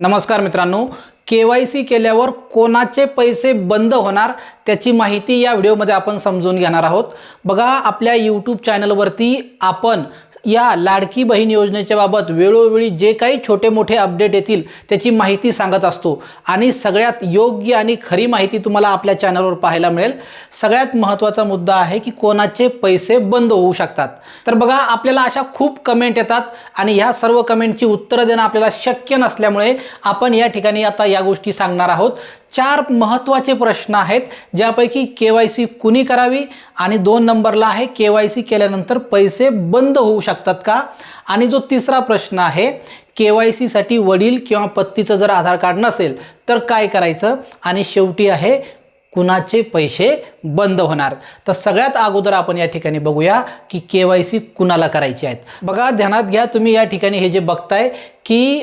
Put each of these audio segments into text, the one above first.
नमस्कार मित्रांनो के Y C केल्यावर कोणाचे पैसे बंद होणार त्याची माहिती या व्हिडिओमध्ये आपण समजून घेणार आहोत. बघा आपल्या यूट्यूब चॅनलवरती आपण या लाडकी बहीण योजनेच्या बाबत वेळोवेळी जे काही छोटे मोठे अपडेट येतील त्याची माहिती सांगत असतो. आणि सगळ्यात योग्य आणि खरी माहिती तुम्हाला आपल्या चॅनलवर पाहायला मिळेल. सगळ्यात महत्त्वाचा मुद्दा आहे की कोणाचे पैसे बंद होऊ शकतात. तर बघा आपल्याला अशा खूप कमेंट येतात आणि ह्या सर्व कमेंटची उत्तरं देणं आपल्याला शक्य नसल्यामुळे आपण या ठिकाणी आता या गोष्टी सांगणार आहोत. चार महत्त्वाचे प्रश्न आहेत ज्यापैकी के वाय सी कुणी करावी आणि दोन नंबरला आहे के वाय सी केल्यानंतर पैसे बंद होऊ शकतात का? आणि जो तिसरा प्रश्न आहे के वाय सीसाठी वडील किंवा पत्तीचं जर आधार कार्ड नसेल तर काय करायचं? आणि शेवटी आहे कुणाचे पैसे बंद होणार? तर सगळ्यात अगोदर आपण या ठिकाणी बघूया की के वाय सी कुणाला करायची आहेत. बघा ध्यानात घ्या तुम्ही या ठिकाणी हे जे बघताय की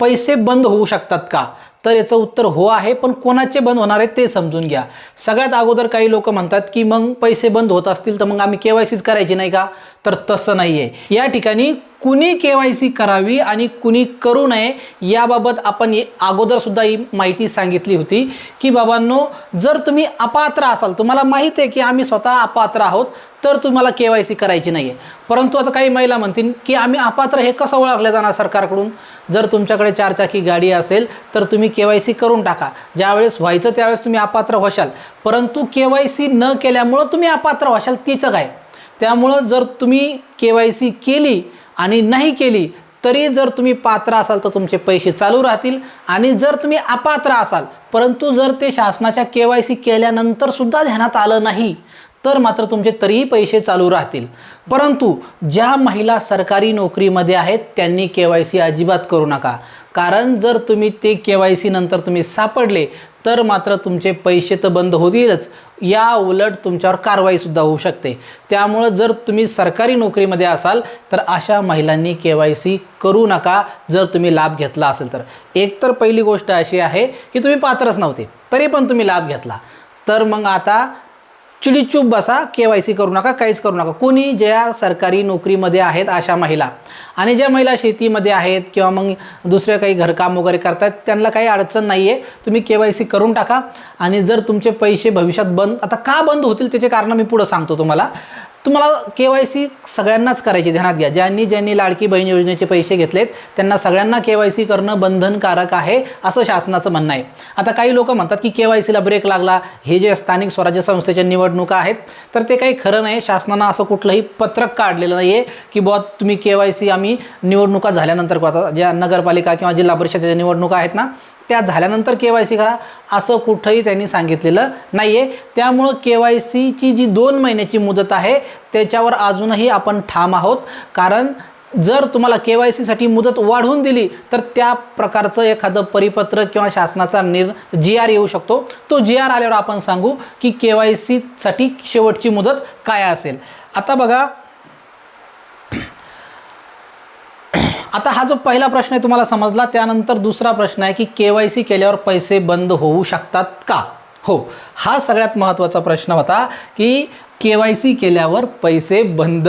पैसे बंद होऊ शकतात का? तर याचं उत्तर हो आहे पण कोणाचे बंद होणार आहे ते समजून घ्या. सगळ्यात अगोदर काही लोक म्हणतात की मग पैसे बंद होत असतील तर मग आम्ही के वाय सीच करायची नाही का? तर तसं नाही आहे या ठिकाणी कुणी के वाय सी करावी आणि कुणी करू नये याबाबत आपण अगोदरसुद्धा ही माहिती सांगितली होती की बाबांनो जर तुम्ही अपात्र असाल तुम्हाला माहीत आहे की आम्ही स्वतः अपात्र आहोत तर तुम्हाला के वाय सी करायची नाही आहे परंतु आता काही महिला म्हणतील की आम्ही अपात्र हे कसं ओळखलं जाणार सरकारकडून? जर तुमच्याकडे चारचाकी गाडी असेल तर तुम्ही के वाय सी करून टाका. ज्यावेळेस व्हायचं त्यावेळेस तुम्ही अपात्र व्हाल परंतु के वाय सी न केल्यामुळं तुम्ही अपात्र व्हाल तिचं काय? त्यामुळं जर तुम्ही के वाय सी केली आणि नाही केली तरी जर तुम्ही पात्र असाल तर तुमचे पैसे चालू राहतील. आणि जर तुम्ही अपात्र असाल परंतु जर ते शासनाच्या के वाय सी केल्यानंतर सुद्धा ध्यानात आलं नाही तर मात्र तुमचे तरीही पैसे चालू राहतील. परंतु ज्या महिला सरकारी नोकरीमध्ये आहेत त्यांनी के वाय सी अजिबात करू नका. कारण जर तुम्ही ते के वाय सी नंतर तुम्ही सापडले तर मात्र तुमचे पैसे तर बंद होतीलच. या उलट तुमच्यावर कारवाईसुद्धा होऊ शकते. त्यामुळं जर तुम्ही सरकारी नोकरीमध्ये असाल तर अशा महिलांनी के वाय सी करू नका जर तुम्ही लाभ घेतला असेल तर. एक तर पहिली गोष्ट अशी आहे की तुम्ही पात्रच नव्हते तरी पण तुम्ही लाभ घेतला. तर मग आता चिडीचूप बसा के वाय सी करू नका काहीच करू नका. कोणी ज्या सरकारी नोकरीमध्ये आहेत अशा महिला आणि ज्या महिला शेतीमध्ये आहेत किंवा मग दुसऱ्या काही घरकाम वगैरे करतात त्यांना काही अडचण नाही आहे तुम्ही के वाय सी करून टाका आणि जर तुमचे पैसे भविष्यात बंद आता का बंद होतील त्याचे कारण मी पुढं सांगतो तुम्हाला. तुम्हाला के वाय सी सगळ्यांनाच करायची ध्यानात घ्या. ज्यांनी ज्यांनी लाडकी बहीण योजनेचे पैसे घेतलेत त्यांना सगळ्यांना के वाय सी करणं बंधनकारक आहे असं शासनाचं म्हणणं आहे. आता काही लोक म्हणतात की के वाय सीला ब्रेक लागला. हे जे स्थानिक स्वराज्य संस्थेच्या निवडणुका आहेत तर ते काही खरं नाही. शासनानं असं कुठलंही पत्रक काढलेलं नाही आहे की बुवा तुम्ही के वाय सी आम्ही निवडणुका झाल्यानंतर ज्या नगरपालिका किंवा जिल्हा परिषदेच्या निवडणुका आहेत ना त्या झाल्यानंतर के वाय सी करा. असं कुठंही त्यांनी सांगितलेलं नाही आहे त्यामुळं के वाय सीची जी दोन महिन्याची मुदत आहे त्याच्यावर अजूनही आपण ठाम आहोत. कारण जर तुम्हाला के वाय सीसाठी मुदत वाढवून दिली तर त्या प्रकारचं एखादं परिपत्र किंवा शासनाचा निर जी आर येऊ शकतो. तो जी आर आल्यावर आपण सांगू की के वाय सीसाठी शेवटची मुदत काय असेल. आता बघा आता हा जो पहिला प्रश्न आहे तुम्हाला समजला त्यानंतर दुसरा प्रश्न आहे की के वाय सी केल्यावर पैसे बंद होऊ शकतात का? हो हा सगळ्यात महत्त्वाचा प्रश्न होता की के वाय सी केल्यावर पैसे बंद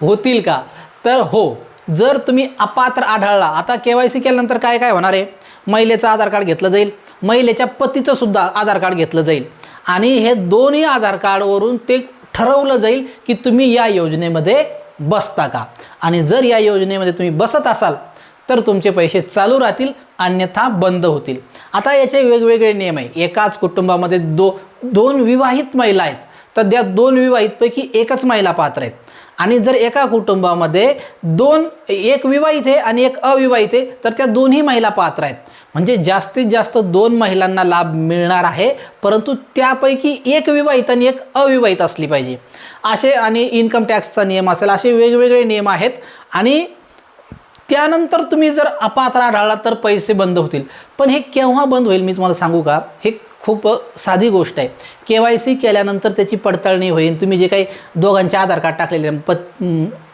होतील का? तर हो जर तुम्ही अपात्र आढळला आता के वाय सी केल्यानंतर काय काय होणार आहे? महिलेचं आधार कार्ड घेतलं जाईल महिलेच्या पतीचं सुद्धा आधार कार्ड घेतलं जाईल. आणि हे दोन्ही आधार कार्डवरून ते ठरवलं जाईल की तुम्ही या योजनेमध्ये बसता का? आणि जर या योजनेमध्ये तुम्ही बसत असाल तर तुमचे पैसे चालू राहतील अन्यथा बंद होतील. आता याचे वेगवेगळे नियम आहे. एकाच कुटुंबामध्ये दो दोन विवाहित महिला आहेत. तर त्या दोन विवाहितपैकी एकच महिला पात्र आहेत. आणि जर एका कुटुंबामध्ये दोन एक विवाहित आहे आणि एक अविवाहित आहे तर त्या दोन्ही महिला पात्र आहेत. म्हणजे जास्तीत जास्त दोन महिलांना लाभ मिळणार आहे परंतु त्यापैकी एक विवाहित आणि एक अविवाहित असली पाहिजे. असे आणि इन्कम टॅक्सचा नियम असेल असे वेगवेगळे नियम आहेत. आणि त्यानंतर तुम्ही जर अपात्र आढळला तर पैसे बंद होतील. पण हे केव्हा बंद होईल मी तुम्हाला सांगू का? हे खूप साधी गोष्ट आहे. के वाय सी केल्यानंतर त्याची पडताळणी होईल. तुम्ही जे काही दोघांचे आधार कार्ड टाकलेले आहे, पत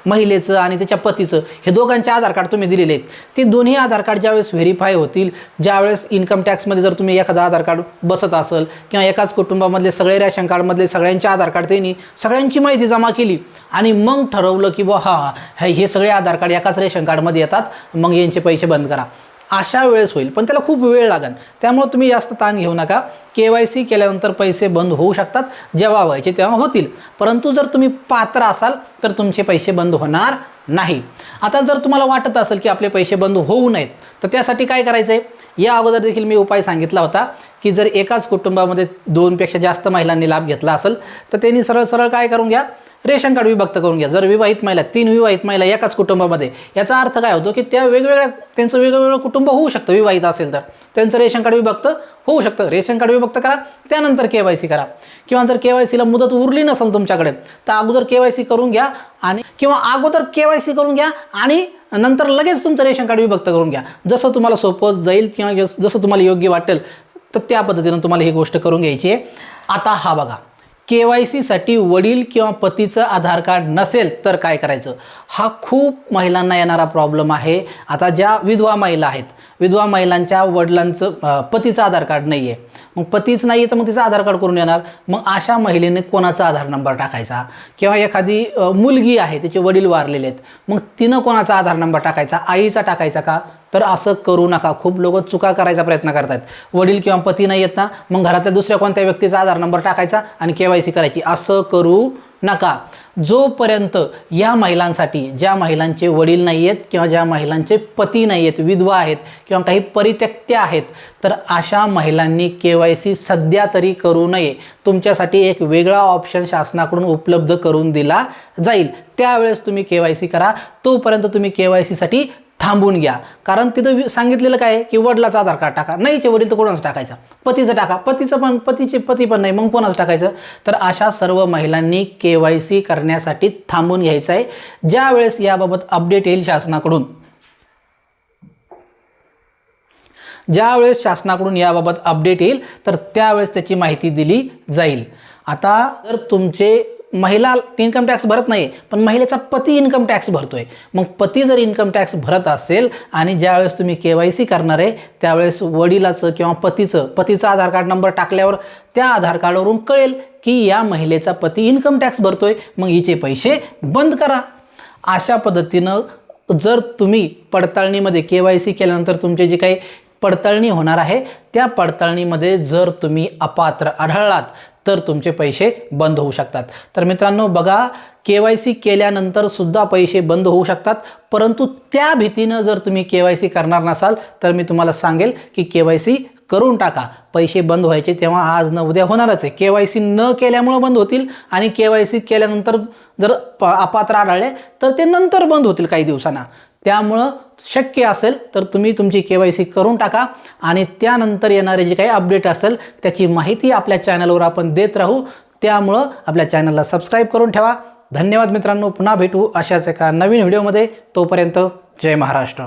महिलेचं आणि त्याच्या पतीचं हे दोघांचे आधार कार्ड तुम्ही दिलेले आहेत. ते दोन्ही आधार कार्ड ज्यावेळेस व्हेरीफाय होतील ज्यावेळेस इन्कम टॅक्समध्ये जर तुम्ही एखादं आधार कार्ड बसत असेल किंवा एकाच कुटुंबामधले सगळे रॅशन कार्डमधले सगळ्यांचे आधार कार्ड त्यांनी सगळ्यांची माहिती जमा केली आणि मग ठरवलं की बुवा हा हे सगळे आधार कार्ड एकाच रेशन कार्डमध्ये येतात मग यांचे पैसे बंद करा. अशा वेळेस होईल पण त्याला खूप वेळ लागेल. त्यामुळे तुम्ही जास्त ताण घेऊ नका. के वाय सी केल्यानंतर पैसे बंद होऊ शकतात जेव्हा व्हायचे तेव्हा होतील. परंतु जर तुम्ही पात्र असाल तर तुमचे पैसे बंद होणार नाही. आता जर तुम्हाला वाटत असेल की आपले पैसे बंद होऊ नयेत तर त्यासाठी काय करायचं आहे या अगोदर देखील मी उपाय सांगितला होता की जर एकाच कुटुंबामध्ये दोनपेक्षा जास्त महिलांनी लाभ घेतला असेल तर त्यांनी सरळ सरळ काय करून घ्या? रेशन कार्ड विभक्त करून घ्या. जर विवाहित महिला तीन विवाहित महिला एकाच कुटुंबामध्ये याचा अर्थ काय होतो की त्या वेगवेगळ्या त्यांचं वेगवेगळं कुटुंब होऊ शकतं विवाहित असेल तर. त्यांचं रेशन कार्ड विभक्त होऊ शकतं. रेशन कार्ड विभक्त करा त्यानंतर के वाय सी करा. किंवा जर के वाय सीला मुदत उरली नसेल तुमच्याकडे तर अगोदर के वाय सी करून घ्या आणि किंवा अगोदर के वाय सी करून घ्या आणि नंतर लगेच तुमचं रेशन कार्ड विभक्त करून घ्या. जसं तुम्हाला सोपं जाईल किंवा जसं तुम्हाला योग्य वाटेल तर त्या पद्धतीनं तुम्हाला ही गोष्ट करून घ्यायची आहे. आता हा बघा. के वाय सीसाठी वडील किंवा पतीचं आधार कार्ड नसेल तर काय करायचं? हा खूप महिलांना येणारा प्रॉब्लेम आहे. आता ज्या विधवा महिला आहेत विधवा महिलांच्या वडिलांचं पतीचं आधार कार्ड नाही आहे मग पतीच नाही तर मग तिचं आधार कार्ड करून येणार मग अशा महिलेने कोणाचा आधार नंबर टाकायचा? किंवा एखादी मुलगी आहे तिचे वडील वारलेले आहेत मग तिनं कोणाचा आधार नंबर टाकायचा? आईचा टाकायचा का? तर असं करू नका. खूप लोक चुका करायचा प्रयत्न करतात वडील किंवा पती नाही येत ना मग घरातल्या दुसऱ्या कोणत्या व्यक्तीचा आधार नंबर टाकायचा आणि के वाय सी करायची. असं करू नका. जोपर्यंत या महिलांसाठी ज्या महिलांचे वडील नाही आहेत किंवा ज्या महिलांचे पती नाही आहेत विधवा आहेत किंवा काही परित्यक्त्या आहेत तर अशा महिलांनी के वाय सी सध्या तरी करू नये. तुमच्यासाठी एक वेगळा ऑप्शन शासनाकडून उपलब्ध करून दिला जाईल. त्यावेळेस तुम्ही के वाय सी करा. तोपर्यंत तुम्ही के वाय सीसाठी थांबून घ्या. कारण तिथं सांगितलेलं काय की वडिलाचा आधार कार्ड टाका. नाहीचे वडील तर कोणाचं टाकायचं? पतीचं टाका. पतीचं पण पतीचे पती पण नाही मग कोणाचं टाकायचं? तर अशा सर्व महिलांनी के वाय सी करण्यासाठी थांबून घ्यायचं आहे. ज्यावेळेस याबाबत अपडेट येईल शासनाकडून. ज्यावेळेस शासनाकडून याबाबत अपडेट येईल तर त्यावेळेस त्याची माहिती दिली जाईल. आता जर तुमचे महिला इन्कम टॅक्स भरत नाही पण महिलेचा पती इन्कम टॅक्स भरतो आहे मग पती जर इन्कम टॅक्स भरत असेल आणि ज्यावेळेस तुम्ही के वाय सी करणार आहे त्यावेळेस वडिलाचं किंवा पतीचं पतीचा आधार कार्ड नंबर टाकल्यावर त्या आधार कार्डवरून कळेल की या महिलेचा पती इन्कम टॅक्स भरतो आहे मग हिचे पैसे बंद करा. अशा पद्धतीनं जर तुम्ही पडताळणीमध्ये के वाय सी केल्यानंतर तुमचे जे काही पडताळणी होणार आहे त्या पडताळणीमध्ये जर तुम्ही अपात्र आढळलात तर तुमचे पैसे बंद होऊ शकतात. तर मित्रांनो बघा के वाय सी केल्यानंतर सुद्धा पैसे बंद होऊ शकतात. परंतु त्या भीतीनं जर तुम्ही के वाय सी करणार नसाल तर मी तुम्हाला सांगेल की के वाय सी करून टाका. पैसे बंद व्हायचे तेव्हा आज न उद्या होणारच आहे. के वाय सी न केल्यामुळं बंद होतील आणि के वाय सी केल्यानंतर जर अपात्र आढळले तर ते नंतर बंद होतील काही दिवसांना. त्यामुळं शक्य असेल तर तुम्ही तुमची के वाय सी करून टाका. आणि त्यानंतर येणारे जे काही अपडेट असेल त्याची माहिती आपल्या चॅनलवर आपण देत राहू. त्यामुळं आपल्या चॅनलला सबस्क्राईब करून ठेवा. धन्यवाद मित्रांनो. पुन्हा भेटू अशाच एका नवीन व्हिडिओमध्ये. तोपर्यंत जय महाराष्ट्र.